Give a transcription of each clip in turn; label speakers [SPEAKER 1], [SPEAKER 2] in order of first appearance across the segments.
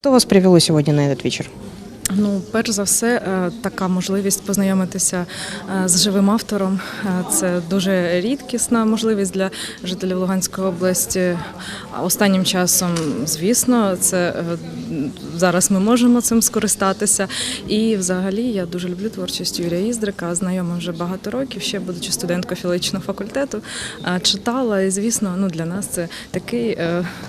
[SPEAKER 1] Что вас привело сегодня на этот вечер?
[SPEAKER 2] Ну, перш за все, е, така можливість познайомитися е, з живим автором. Е, Це дуже рідкісна можливість для жителів Луганської області. Останнім часом, звісно, це зараз ми можемо цим скористатися. І взагалі я дуже люблю творчість Юрія Іздрика, знайома вже багато років, ще будучи студенткою філологічного факультету, читала. І звісно, ну для нас це такий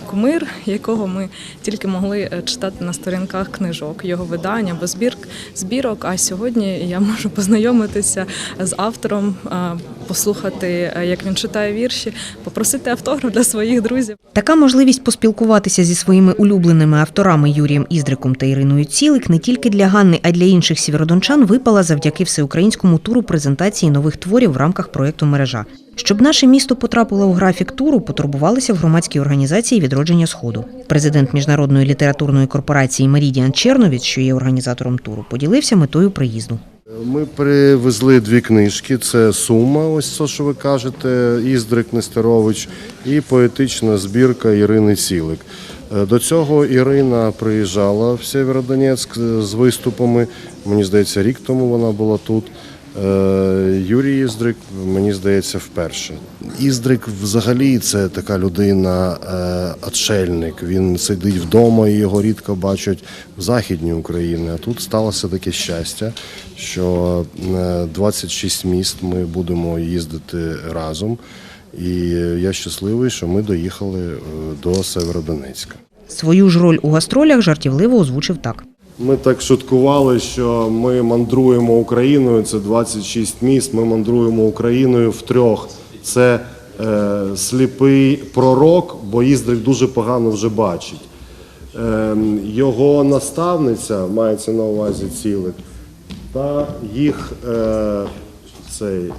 [SPEAKER 2] кумир, якого ми тільки могли е, читати на сторінках книжок, його видання або збір, збірок. А сьогодні я можу познайомитися з автором, е, послухати, е, як він читає вірші, попросити автограф для своїх друзів.
[SPEAKER 1] Така можливість поспілкуватися зі своїми улюбленими авторами Юрієм Іздриком та Іриною Цілик не тільки для Ганни, а й для інших сєвєродончан випала завдяки всеукраїнському туру презентації нових творів в рамках проєкту Мережа. Щоб наше місто потрапило у графік туру, потурбувалися в громадській організації відродження сходу. Президент міжнародної літературної корпорації Мерідіан Черновіць, що є організатором туру, поділився метою приїзду.
[SPEAKER 3] Ми привезли дві книжки: це Сума, ось це, що ви кажете, Іздрик Нестерович, і поетична збірка Ірини Цілик. Е, До цього Ірина приїжджала в Сєвєродонецьк з виступами. Мені здається, рік тому вона була тут. Е, Юрій Іздрик, мені здається, вперше. Іздрик взагалі це така людина, е, отшельник. Він сидить вдома і його рідко бачать в Західній Україні. А тут сталося таке щастя, що е, 26 міст ми будемо їздити разом. І я щасливий, що ми доїхали е, до Северодонецька.
[SPEAKER 1] Свою ж роль у гастролях жартівливо озвучив так.
[SPEAKER 3] Ми так шуткували, що ми мандруємо Україною. Це 26 міст. Ми мандруємо Україною втрьох. Це е, сліпий пророк, бо Іздрик дуже погано вже бачить. Е, його наставниця мається на увазі цілик, та їх е, цей е,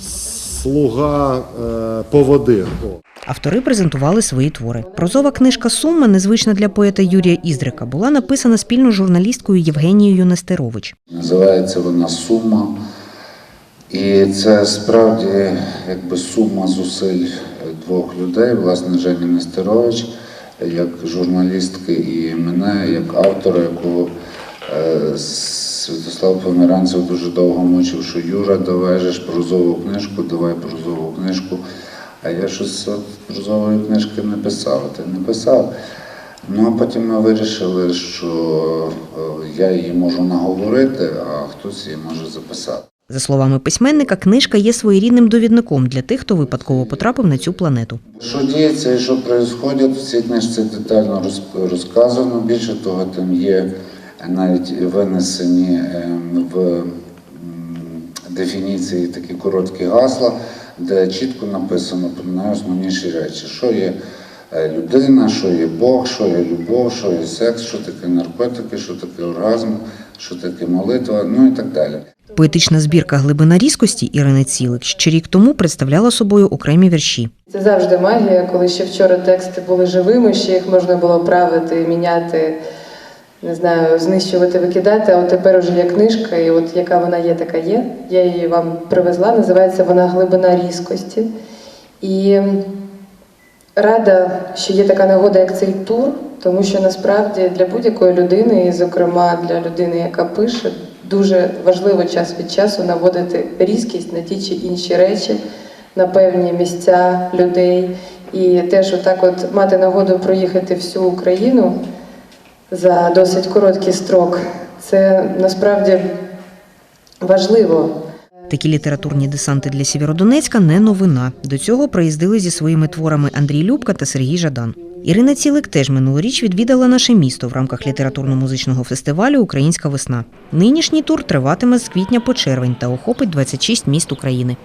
[SPEAKER 3] слуга е, поводир.
[SPEAKER 1] Автори презентували свої твори. Прозова книжка Сума, незвична для поета Юрія Іздрика, була написана спільно з журналісткою Євгенією Нестерович.
[SPEAKER 4] Називається вона сума. І це справді якби сума зусиль двох людей, власне, Жені Нестерович, як журналістки, і мене, як автора, якого е, Святослав Померанцев дуже довго мучив, що Юра, давай же ж прозову книжку, давай прозову книжку. А я щось от прозової книжки не писав, та не писав. Ну а потім ми вирішили, що е, я її можу наговорити, а хтось її може записати.
[SPEAKER 1] За словами письменника, книжка є своєрідним довідником для тих, хто випадково потрапив на цю планету.
[SPEAKER 4] Що діється і що відбувається, в цій книжці детально розказано. Більше того, там є навіть винесені ем, в дефініції такі короткі гасла, де чітко написано про найосновніші речі, що є е, людина, що є Бог, що є любов, що є секс, що таке наркотики, що таке оргазм, що таке молитва, ну і так далі.
[SPEAKER 1] Поетична збірка Глибина різкості Ірини Цілик ще рік тому представляла собою окремі вірші.
[SPEAKER 5] Це завжди магія, коли ще вчора тексти були живими, ще їх можна було правити, міняти, не знаю, знищувати, викидати. А от тепер вже є книжка, і от яка вона є, така є. Я її вам привезла. Називається вона Глибина різкості. І рада, що є така нагода, як цей тур, тому що насправді для будь-якої людини, і, зокрема для людини, яка пише, дуже важливо час від часу наводити різкість на ті чи інші речі, на певні місця людей. І теж отак от мати нагоду проїхати всю Україну за досить короткий строк, це насправді важливо.
[SPEAKER 1] Такі літературні десанти для Сєвєродонецька не новина. До цього приїздили зі своїми творами Андрій Любка та Сергій Жадан. Ірина Цілик теж минулоріч відвідала наше місто в рамках літературно-музичного фестивалю Українська весна. Нинішній тур триватиме з квітня по червень та охопить 26 міст України.